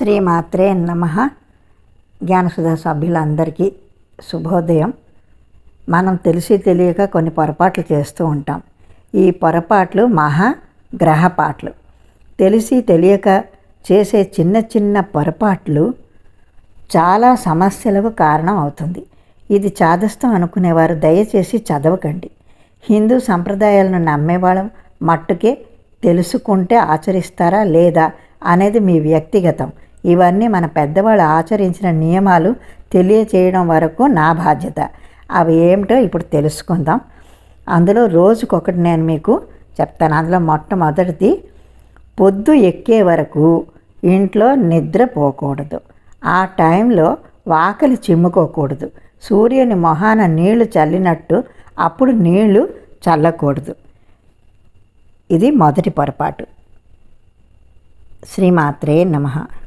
శ్రీమాత్రే నమ. జ్ఞానసుధా సభ్యులందరికీ శుభోదయం. మనం తెలిసి తెలియక కొన్ని పొరపాట్లు చేస్తూ ఉంటాం. ఈ పొరపాట్లు మహా గ్రహపాట్లు. తెలిసి తెలియక చేసే చిన్న చిన్న పొరపాట్లు చాలా సమస్యలకు కారణం అవుతుంది. ఇది చాదస్తం అనుకునేవారు దయచేసి చదవకండి. హిందూ సంప్రదాయాలను నమ్మేవాళ్ళం మట్టుకే తెలుసుకుంటే ఆచరిస్తారా లేదా అనేది మీ వ్యక్తిగతం. ఇవన్నీ మన పెద్దవాళ్ళు ఆచరించిన నియమాలు తెలియచేయడం వరకు నా బాధ్యత. అవి ఏమిటో ఇప్పుడు తెలుసుకుందాం. అందులో రోజుకొకటి నేను మీకు చెప్తాను. అందులో మొట్టమొదటిది పొద్దు ఎక్కే వరకు ఇంట్లో నిద్రపోకూడదు ఆ టైంలో వాకలి చిమ్ముకోకూడదు. సూర్యుని మొహాన నీళ్ళు చల్లినట్టు అప్పుడు నీళ్ళు చల్లకూడదు. ఇది మొదటి పొరపాటు. శ్రీమాత్రే నమః.